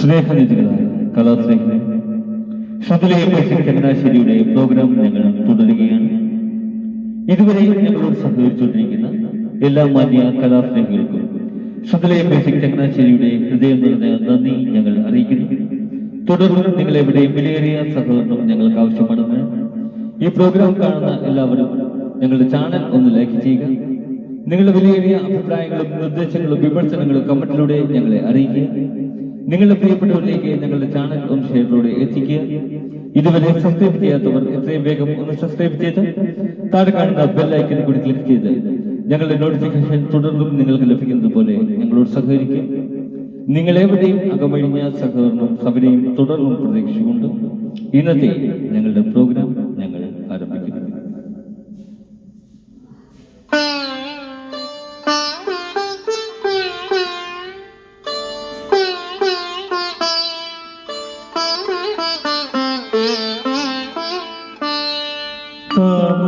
സ്നേഹനിധികളായ കലാസ്നേഹികളെ ശുദ്ധലയ ചങ്ങനാശ്ശേരിയുടെ programme ഞങ്ങൾ തുടരുകയാണ്. ഇതുവരെ ഞങ്ങളോട് സഹകരിച്ചുകൊണ്ടിരിക്കുന്ന എല്ലാ മാന്യ കലാസ്നേഹികൾക്കും ശുദ്ധലയ ബേസിക് ചങ്ങനാശ്ശേരിയുടെ ഹൃദയം നിറഞ്ഞ നന്ദി ഞങ്ങൾ അറിയിക്കുന്നു. തുടർന്ന് നിങ്ങളെവിടെ വിലയേറിയ സഹകരണം ഞങ്ങൾക്ക് ആവശ്യമാണെന്ന് ഈ പ്രോഗ്രാം കാണുന്ന എല്ലാവരും ഞങ്ങളുടെ ചാനൽ ഒന്ന് ലൈക്ക് ചെയ്യുക. നിങ്ങളുടെ വിലയേറിയ അഭിപ്രായങ്ങളും നിർദ്ദേശങ്ങളും വിമർശനങ്ങളും കമന്റിലൂടെ ഞങ്ങളെ അറിയിക്കുക. നിങ്ങളുടെ പ്രിയപ്പെട്ടവരിലേക്ക് ഞങ്ങളുടെ ചാനൽ ഒന്ന് ഷെയറിലൂടെ എത്തിക്കുക. ഇതുവരെ സബ്സ്ക്രൈബ് ചെയ്യാത്തവർ എത്രയും വേഗം ഒന്ന് സബ്സ്ക്രൈബ് ചെയ്ത് താഴെ കാണുന്ന ബെല്ലൈക്കൻ കൂടി ക്ലിക്ക് ചെയ്ത് ഞങ്ങളുടെ നോട്ടിഫിക്കേഷൻ തുടർന്നും നിങ്ങൾക്ക് ലഭിക്കുന്നത് പോലെ ഞങ്ങളോട് സഹകരിക്കുക. നിങ്ങൾ എവിടെയും അകമഴിഞ്ഞ സഹകരണം സഭയും തുടർന്നും പ്രതീക്ഷിച്ചുകൊണ്ട് ഇന്നത്തെ ഞങ്ങളുടെ പ്രോഗ്രാം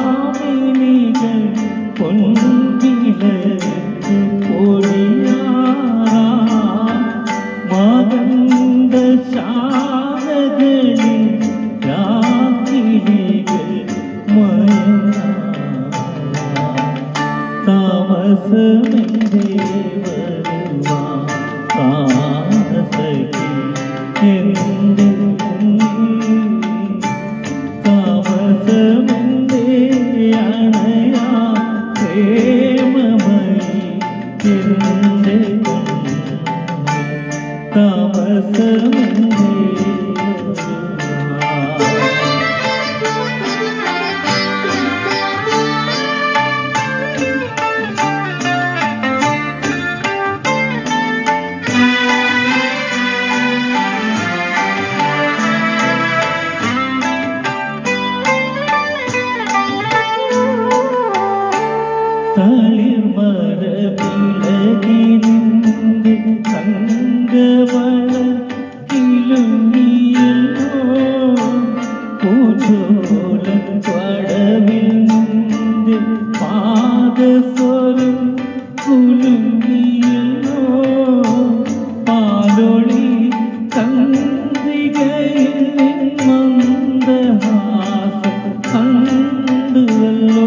ഹേമന്തയാമിനികൾ പൊൻവിളക്ക് പൊടിയാറാ മകന്ത ശാലകളിൽ രാത്രികൾ മയങ്ങാ താമസമെന്തേ പ്രേമമയി എന്റെ പൂജോല പടവിൽ നിന്റെ പാദസ്വരം കുലുങ്ങിയല്ലോ പാലൊളി ചന്ദ്രികയിൽ മന്ദഹാസം കണ്ടുവല്ലോ.